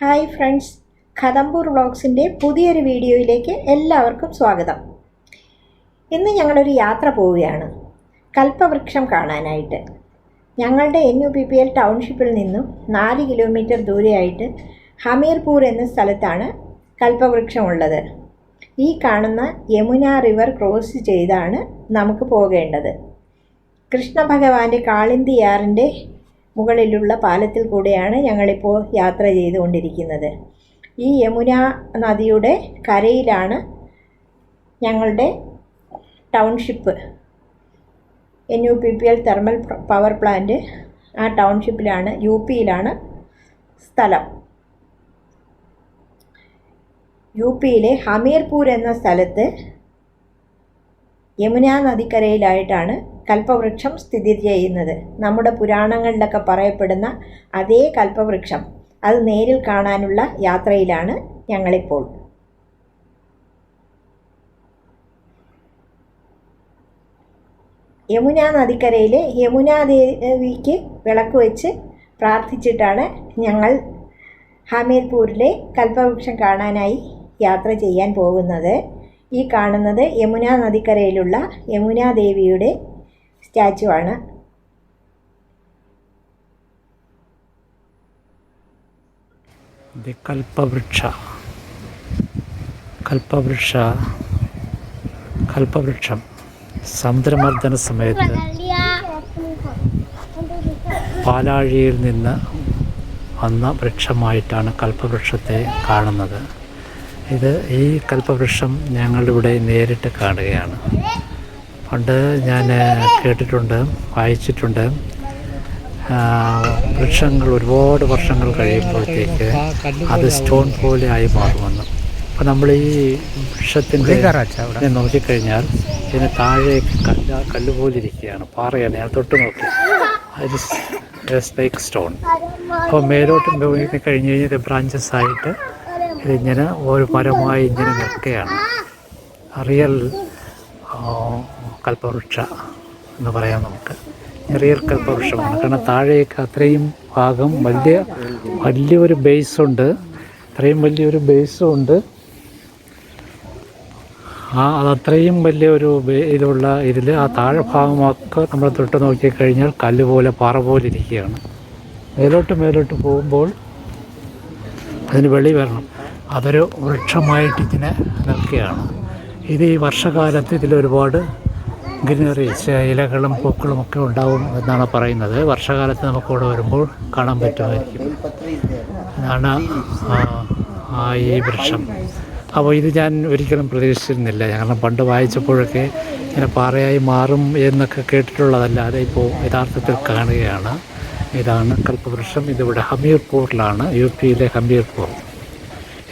Hi friends കദംപൂർ വ്ളോഗ്സിന്റെ പുതിയൊരു വീഡിയോയിലേക്ക് എല്ലാവർക്കും സ്വാഗതം. ഇന്ന് ഞങ്ങളൊരു യാത്ര പോവുകയാണ്. കൽപ്പവൃക്ഷം കാണാനായിട്ട്. ഞങ്ങളുടെ N U P P L ടൗൺഷിപ്പിൽ നിന്നും നാല് കിലോമീറ്റർ ദൂരെയായിട്ട് ഹമീർപൂർ എന്ന സ്ഥലത്താണ് കൽപ്പവൃക്ഷം ഉള്ളത്. ഈ കാണുന്ന യമുന റിവർ ക്രോസ് ചെയ്താണ് നമുക്ക് പോകേണ്ടത്. കൃഷ്ണ ഭഗവാന്റെ കാളിന്തിയാറിന്റെ മുകളിലുള്ള പാലത്തിൽ കൂടെയാണ് ഞങ്ങളിപ്പോൾ യാത്ര ചെയ്തുകൊണ്ടിരിക്കുന്നത്. ഈ യമുന നദിയുടെ കരയിലാണ് ഞങ്ങളുടെ township. N U P P L thermal power plant ആ ടൗൺഷിപ്പിലാണ് യു പിയിലാണ് സ്ഥലം. യു പിയിലെ ഹമീർപൂർ എന്ന സ്ഥലത്ത് യമുന നദിക്കരയിലായിട്ടാണ് കൽപ്പവൃക്ഷം സ്ഥിതി ചെയ്യുന്നത്. നമ്മുടെ പുരാണങ്ങളിലൊക്കെ പറയപ്പെടുന്ന അതേ കൽപ്പവൃക്ഷം അത് നേരിൽ കാണാനുള്ള യാത്രയിലാണ് ഞങ്ങളിപ്പോൾ. യമുന നദിക്കരയിലെ യമുനാദേവിക്ക് വിളക്ക് വെച്ച് പ്രാർത്ഥിച്ചിട്ടാണ് ഞങ്ങൾ ഹമീർപൂരിലെ കൽപ്പവൃക്ഷം കാണാനായി യാത്ര ചെയ്യാൻ പോകുന്നത്. ഈ കാണുന്നത് യമുന നദിക്കരയിലുള്ള യമുന ദേവിയുടെ സ്റ്റാച്ചു ആണ്. കൽപ്പവൃക്ഷ. കൽപ്പവൃക്ഷ. കൽപ്പവൃക്ഷം. സമുദ്രമർദ്ദന സമയത്ത് പാലാഴിയിൽ നിന്ന് വന്ന വൃക്ഷമായിട്ടാണ് കൽപ്പവൃക്ഷത്തെ കാണുന്നത്. ഇത് ഈ കൽപ്പവൃക്ഷം ഞങ്ങളിവിടെ നേരിട്ട് കാണുകയാണ്. പണ്ട് ഞാൻ കേട്ടിട്ടുണ്ട് വായിച്ചിട്ടുണ്ട്. വൃക്ഷങ്ങൾ ഒരുപാട് വർഷങ്ങൾ കഴിയുമ്പോഴത്തേക്ക് അത് സ്റ്റോൺ പോലെ ആയി മാറുമെന്ന്. അപ്പോൾ നമ്മൾ ഈ വൃക്ഷത്തിന്റെ നോക്കിക്കഴിഞ്ഞാൽ ഇതിന് താഴേക്ക് കല്ല് കല്ല് പോലെ ഇരിക്കുകയാണ് പാറയാണ് ഞാൻ തൊട്ട് നോക്കി. ജസ്റ്റ് ലൈക്ക് സ്റ്റോൺ അപ്പോൾ മേലോട്ട് കഴിഞ്ഞ് കഴിഞ്ഞാൽ ഇത് ബ്രാഞ്ചസ് ആയിട്ട് ഇതിങ്ങനെ ഒരു മരമായി ഇങ്ങനെ നിൽക്കുകയാണ്. റിയൽ കൽപ്പവൃക്ഷ എന്ന് പറയാം നമുക്ക്. ചെറിയ കൽപ്പവൃക്ഷമാണ് കാരണം താഴേക്ക് അത്രയും ഭാഗം വലിയ വലിയൊരു ബേസുണ്ട് അത്രയും വലിയൊരു ബേസുണ്ട് ആ അതത്രയും വലിയൊരു ഇതുള്ള ഇതിൽ ആ താഴെ ഭാഗമൊക്കെ നമ്മൾ തൊട്ട് നോക്കിക്കഴിഞ്ഞാൽ കല്ല് പോലെ പാറ പോലെ ഇരിക്കുകയാണ്. മേലോട്ട് മേലോട്ട് പോകുമ്പോൾ അതിന് വെളി വരണം. അതൊരു വൃക്ഷമായിട്ട് ഇതിനെ നിൽക്കുകയാണ്. ഇത് ഈ വർഷകാലത്ത് ഇതിലൊരുപാട് ഗ്രീനറീസ് ഇലകളും പൂക്കളും ഒക്കെ ഉണ്ടാവും എന്നാണ് പറയുന്നത്. വർഷകാലത്ത് നമുക്കിവിടെ വരുമ്പോൾ കാണാൻ പറ്റുമായിരിക്കും. അതാണ് ആ, ഈ വൃക്ഷം. അപ്പോൾ ഇത് ഞാൻ ഒരിക്കലും പ്രതീക്ഷിച്ചിരുന്നില്ല. കാരണം പണ്ട് വായിച്ചപ്പോഴൊക്കെ ഇങ്ങനെ പാറയായി മാറും എന്നൊക്കെ കേട്ടിട്ടുള്ളതല്ലാതെ ഇപ്പോൾ യഥാർത്ഥത്തിൽ കാണുകയാണ്. ഇതാണ് കൽപ്പവൃക്ഷം. ഇതിവിടെ ഹമീർപൂറിലാണ് യു പിയിലെ ഹമീർപൂർ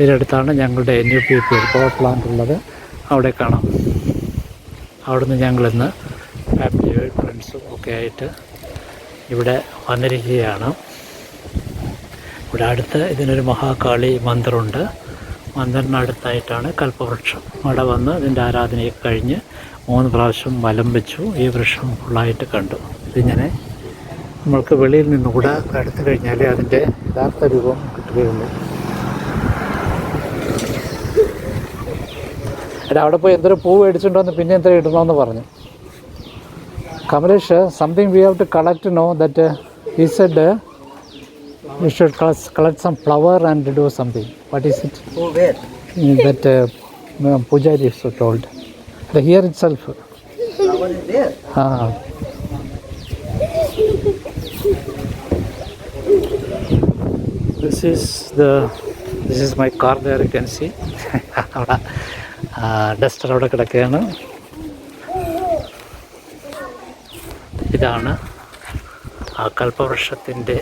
ഇതിനടുത്താണ് ഞങ്ങളുടെ N U P power plant ഉള്ളത്. അവിടെ കാണാം. അവിടുന്ന് ഞങ്ങളിന്ന് ഫാമിലിയും ഫ്രണ്ട്സും ഒക്കെ ആയിട്ട് ഇവിടെ വന്നിരിക്കുകയാണ്. ഇവിടെ അടുത്ത് ഇതിനൊരു മഹാകാളി മന്ദിറുണ്ട് മന്ദിറിനടുത്തായിട്ടാണ് കൽപ്പവൃക്ഷം. അവിടെ വന്ന് ഇതിന്റെ ആരാധനയൊക്കെ കഴിഞ്ഞ് മൂന്ന് പ്രാവശ്യം വലം വെച്ചു. ഈ വൃക്ഷം ഫുള്ളായിട്ട് കണ്ടു. ഇതിങ്ങനെ നമ്മൾക്ക് വെളിയിൽ നിന്നുകൂടെ എടുത്തു കഴിഞ്ഞാൽ അതിന്റെ യഥാർത്ഥ രൂപം കിട്ടുകയുള്ളൂ. അല്ല അവിടെ പോയി എന്തൊരു പൂ മേടിച്ചിട്ടുണ്ടോന്ന് പിന്നെ എന്താ ഇടണമെന്ന് പറഞ്ഞു Kamlesh something we have to collect know that he said you should collect some flower and do something what is it Oh, where? That pujari so told the here itself Flower is there. ആ this is the this is my car there you can see അവിടെ duster അവിടെ കിടക്കുകയാണ്. ഇതാണ് ആ കൽപ്പവൃക്ഷത്തിന്റെ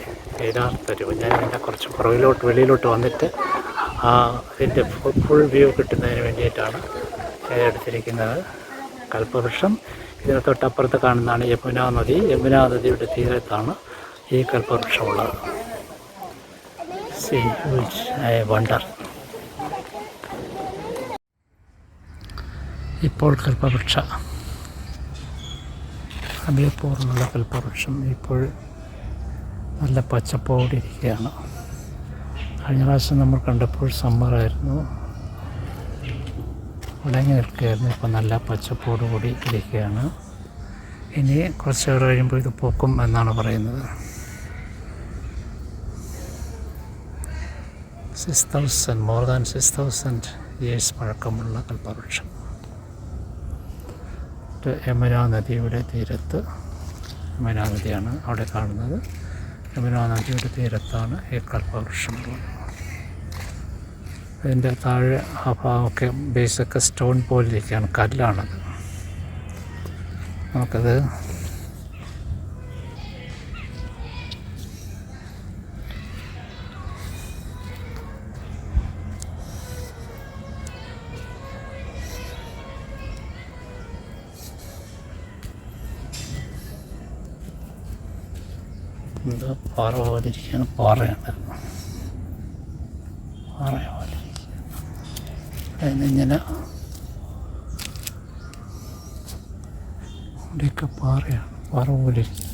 യഥാർത്ഥ രൂപം. ഞാൻ ഇതിന്റെ കുറച്ച് പുറകിലോട്ട് വെളിയിലോട്ട് വന്നിട്ട് ആ ഇതിന്റെ ഫുൾ വ്യൂ കിട്ടുന്നതിന് വേണ്ടിയിട്ടാണ് എടുത്തിരിക്കുന്നത്. കൽപ്പവൃക്ഷം. ഇതിന് തൊട്ടപ്പുറത്ത് കാണുന്നതാണ് യമുന നദി. യമുന നദിയുടെ തീരത്താണ് ഈ കൽപ്പവൃക്ഷമുള്ളത്. സി വണ്ടർ ഇപ്പോൾ കൽപ്പവൃക്ഷ. ഹമീർപൂറിനുള്ള കൽപ്പവൃക്ഷം. ഇപ്പോൾ നല്ല പച്ചപ്പോടെ ഇരിക്കുകയാണ്. കഴിഞ്ഞ പ്രാവശ്യം നമ്മൾ കണ്ടപ്പോൾ സമ്മറായിരുന്നു. ഉടങ്ങി നിൽക്കുകയായിരുന്നു. ഇപ്പോൾ നല്ല പച്ചപ്പോട് കൂടി ഇരിക്കുകയാണ്. ഇനി കുറച്ച് നേരം കഴിയുമ്പോൾ ഇത് പൊക്കും എന്നാണ് പറയുന്നത്. Six thousand more than six thousand years പഴക്കമുള്ള കൽപ്പവൃക്ഷം. ഇത് യമുനാ നദിയുടെ തീരത്ത് യമുനാ നദിയാണ് അവിടെ കാണുന്നത്. യമുനാ നദിയുടെ തീരത്താണ് ഈ കൽപ്പവൃക്ഷം ഉള്ളത് അതിന്റെ താഴെ ആ ഭാഗമൊക്കെ ബേസൊക്കെ സ്റ്റോൺ പോലിരിക്കുകയാണ് കല്ലാണത്. നമുക്കത് ഇത് പാറ പോലെ ഇരിക്കുകയാണ് പാറയാണ്. പാറ പോലെ അതിനിങ്ങനെ ഇവിടെയൊക്കെ പാറയാണ്. പാറ പോലെ ഇരിക്കും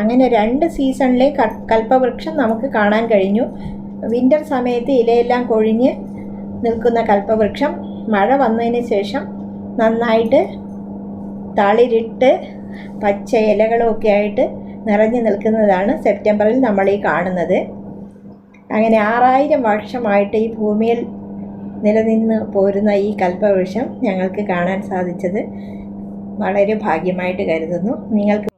അങ്ങനെ രണ്ട് സീസണിലെ കൽപ്പവൃക്ഷം നമുക്ക് കാണാൻ കഴിഞ്ഞു. വിന്റർ സമയത്ത് ഇലയെല്ലാം കൊഴിഞ്ഞ് നിൽക്കുന്ന കൽപ്പവൃക്ഷം മഴ വന്നതിന് ശേഷം നന്നായിട്ട് തളിരിട്ട് പച്ച ഇലകളൊക്കെ ആയിട്ട് നിറഞ്ഞു നിൽക്കുന്നതാണ് സെപ്റ്റംബറിൽ നമ്മൾ ഈ കാണുന്നത്. അങ്ങനെ ആറായിരം വർഷമായിട്ട് ഈ ഭൂമിയിൽ നിലനിന്ന് പോരുന്ന ഈ കൽപ്പവൃക്ഷം ഞങ്ങൾക്ക് കാണാൻ സാധിച്ചത് വളരെ ഭാഗ്യമായിട്ട് കരുതുന്നു. നിങ്ങൾക്ക്